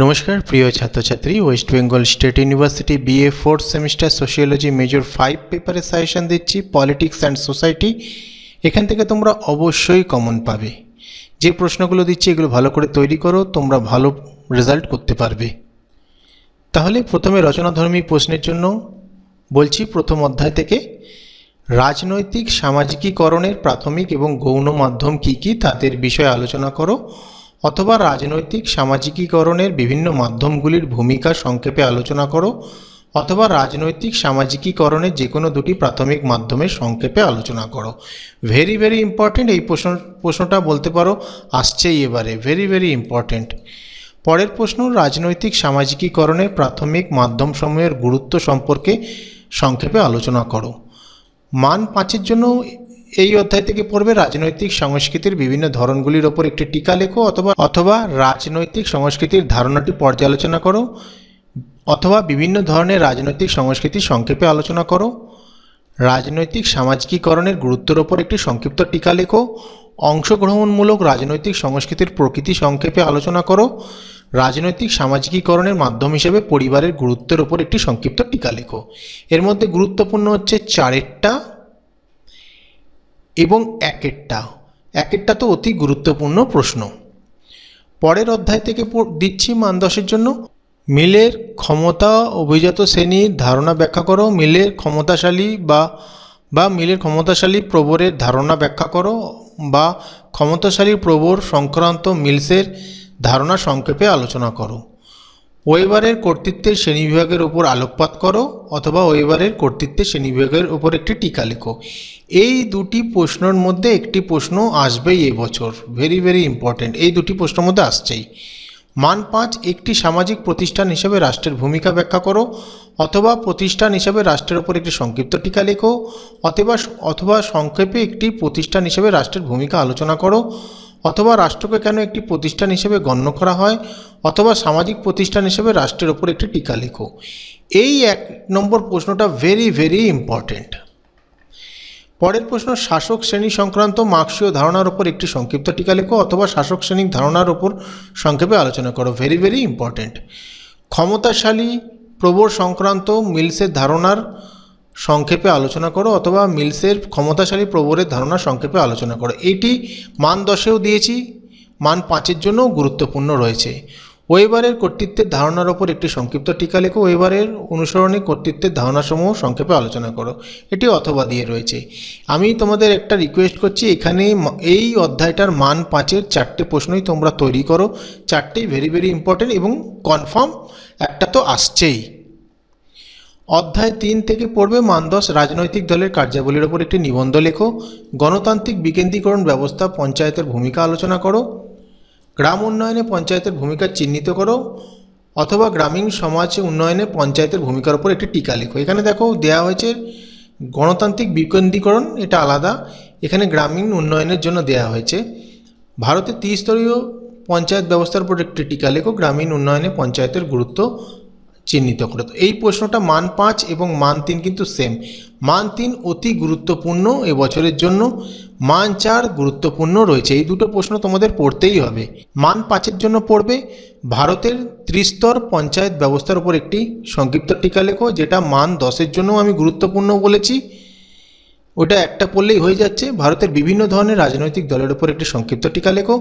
নমস্কার, প্রিয় ছাত্রছাত্রী West Bengal state university BA fourth semester sociology major five পেপারে সাজেশন দিচ্ছি পলিটিক্স অ্যান্ড সোসাইটি এখান থেকে তোমরা অবশ্যই কমন পাবে। যে প্রশ্নগুলো দিচ্ছি, এগুলো ভালো করে তৈরি করো, তোমরা ভালো রেজাল্ট করতে পারবে। তাহলে প্রথমে রচনাধর্মী প্রশ্নের জন্য বলছি, প্রথম অধ্যায় থেকে, রাজনৈতিক সামাজিকীকরণের প্রাথমিক এবং গৌণ মাধ্যম কী কী, তাদের বিষয়ে আলোচনা করো। অথবা রাজনৈতিক সামাজিকীকরণের বিভিন্ন মাধ্যমগুলির ভূমিকা সংক্ষেপে আলোচনা করো, অথবা রাজনৈতিক সামাজিকীকরণের যে কোনো দুটি প্রাথমিক মাধ্যমের সংক্ষেপে আলোচনা করো। ভেরি ভেরি ইম্পর্টেন্ট এই প্রশ্ন, প্রশ্নটা বলতে পারো, আসছেই এবারে। ভেরি ভেরি ইম্পর্টেন্ট পরের প্রশ্ন, রাজনৈতিক সামাজিকীকরণের প্রাথমিক মাধ্যমসমূহের গুরুত্ব সম্পর্কে সংক্ষেপে আলোচনা করো। মান পাঁচের জন্য এই অধ্যায় থেকে পড়বে রাজনৈতিক সংস্কৃতির বিভিন্ন ধরনগুলির ওপর একটি টিকা লেখো অথবা অথবা রাজনৈতিক সংস্কৃতির ধারণাটি পর্যালোচনা করো, অথবা বিভিন্ন ধরনের রাজনৈতিক সংস্কৃতি সংক্ষেপে আলোচনা করো। রাজনৈতিক সামাজিকীকরণের গুরুত্বের ওপর একটি সংক্ষিপ্ত টিকা লেখো। অংশগ্রহণমূলক রাজনৈতিক সংস্কৃতির প্রকৃতি সংক্ষেপে আলোচনা করো। রাজনৈতিক সামাজিকীকরণের মাধ্যম হিসেবে পরিবারের গুরুত্বের ওপর একটি সংক্ষিপ্ত টিকা লেখো। এর মধ্যে গুরুত্বপূর্ণ হচ্ছে চারেরটা এবং একেরটা একেরটা তো অতি গুরুত্বপূর্ণ প্রশ্ন। পরের অধ্যায় থেকে দিচ্ছি মান দশের জন্য। মিলের ক্ষমতা অভিজাত শ্রেণির ধারণা ব্যাখ্যা করো। মিলের ক্ষমতাশালী বা বা মিলের ক্ষমতাশালী প্রবরের ধারণা ব্যাখ্যা করো বা ক্ষমতাশালী প্রবর সংক্রান্ত মিলসের ধারণা সংক্ষেপে আলোচনা করো। ওয়েবারের কর্তৃত্বের শ্রেণীবিভাগের উপর আলোকপাত করো অথবা ওয়েবারের কর্তৃত্বের শ্রেণীবিভাগের উপর একটি টিকা লেখো। এই দুটি প্রশ্নের মধ্যে একটি প্রশ্ন আসবেই এবছর। ভেরি ভেরি ইম্পর্ট্যান্ট এই দুটি প্রশ্নের মধ্যে আসছেই। মান পাঁচ, একটি সামাজিক প্রতিষ্ঠান হিসেবে রাষ্ট্রের ভূমিকা ব্যাখ্যা করো অথবা প্রতিষ্ঠান হিসেবে রাষ্ট্রের ওপর একটি সংক্ষিপ্ত টিকা লেখো অথবা অথবা সংক্ষেপে একটি প্রতিষ্ঠান হিসেবে রাষ্ট্রের ভূমিকা আলোচনা করো অথবা রাষ্ট্রকে কেন একটি প্রতিষ্ঠান হিসেবে গণ্য করা হয়, অথবা সামাজিক প্রতিষ্ঠান হিসেবে রাষ্ট্রের ওপর একটি টিকা লেখো। এই এক নম্বর প্রশ্নটা ভেরি ভেরি ইম্পর্ট্যান্ট পরের প্রশ্ন, শাসক শ্রেণি সংক্রান্ত মার্ক্সীয় ধারণার উপর একটি সংক্ষিপ্ত টিকা লেখো, অথবা শাসক শ্রেণির ধারণার উপর সংক্ষেপে আলোচনা করো। ভেরি ভেরি ইম্পর্ট্যান্ট ক্ষমতাশালী প্রবর সংক্রান্ত মিলসের ধারণার সংক্ষেপে আলোচনা করো অথবা মিলসের ক্ষমতাশালী প্রবরের ধারণা সংক্ষেপে আলোচনা করো। এটি মান দশেও দিয়েছি, মান পাঁচের জন্যও গুরুত্বপূর্ণ রয়েছে। ওয়েবারের কর্তৃত্বের ধারণার ওপর একটি সংক্ষিপ্ত টিকা লেখো, ওয়েবারের অনুসরণে কর্তৃত্বের ধারণাসমূহ সংক্ষেপে আলোচনা করো। এটি অথবা দিয়ে রয়েছে। আমি তোমাদের একটা রিকোয়েস্ট করছি, এখানে এই অধ্যায়টার মান পাঁচের চারটে প্রশ্নই তোমরা তৈরি করো। চারটেই ভেরি ভেরি ইম্পর্টেন্ট এবং কনফার্ম একটা তো আসছেই। অধ্যায় তিন থেকে পড়বে মানদশ রাজনৈতিক দলের কার্যাবলীর ওপর একটি নিবন্ধ লেখো। গণতান্ত্রিক বিকেন্দ্রীকরণ ব্যবস্থা পঞ্চায়েতের ভূমিকা আলোচনা করো। গ্রাম উন্নয়নে পঞ্চায়েতের ভূমিকা চিহ্নিত করো। অথবা গ্রামীণ সমাজ উন্নয়নে পঞ্চায়েতের ভূমিকার উপর একটি টিকা লেখো। এখানে দেখো দেওয়া হয়েছে গণতান্ত্রিক বিকেন্দ্রীকরণ, এটা আলাদা। এখানে গ্রামীণ উন্নয়নের জন্য দেওয়া হয়েছে। ভারতের ত্রিস্তরীয় পঞ্চায়েত ব্যবস্থার উপর একটি টিকা লেখো। গ্রামীণ উন্নয়নে পঞ্চায়েতের গুরুত্ব চিহ্নিত করে। তো এই প্রশ্নটা মান পাঁচ এবং মান তিন কিন্তু সেম মান তিন অতি গুরুত্বপূর্ণ এবছরের জন্য। মান চার গুরুত্বপূর্ণ রয়েছে। এই দুটো প্রশ্ন তোমাদের পড়তেই হবে। মান পাঁচের জন্য পড়বে। ভারতের ত্রিস্তর পঞ্চায়েত ব্যবস্থার উপর একটি সংক্ষিপ্ত টিকা লেখো, যেটা মান দশের জন্য আমি গুরুত্বপূর্ণ বলেছি। ওটা একটা পড়লেই হয়ে যাচ্ছে। ভারতের বিভিন্ন ধরনের রাজনৈতিক দলের উপর একটি সংক্ষিপ্ত টিকা লেখো।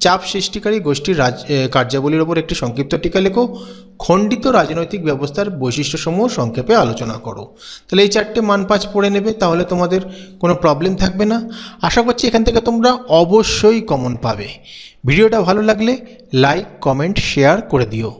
চাপ সৃষ্টিকারী গোষ্ঠীর রাজ কার্যাবলীর উপর একটি সংক্ষিপ্ত টিকা লেখো। খণ্ডিত রাজনৈতিক ব্যবস্থার বৈশিষ্ট্যসমূহ সংক্ষেপে আলোচনা করো। তাহলে এই চারটে মান পাঁচ পড়ে নেবে, তাহলে তোমাদের কোনো প্রবলেম থাকবে না। আশা করছি এখান থেকে তোমরা অবশ্যই কমন পাবে। ভিডিওটা ভালো লাগলে লাইক কমেন্ট শেয়ার করে দিও।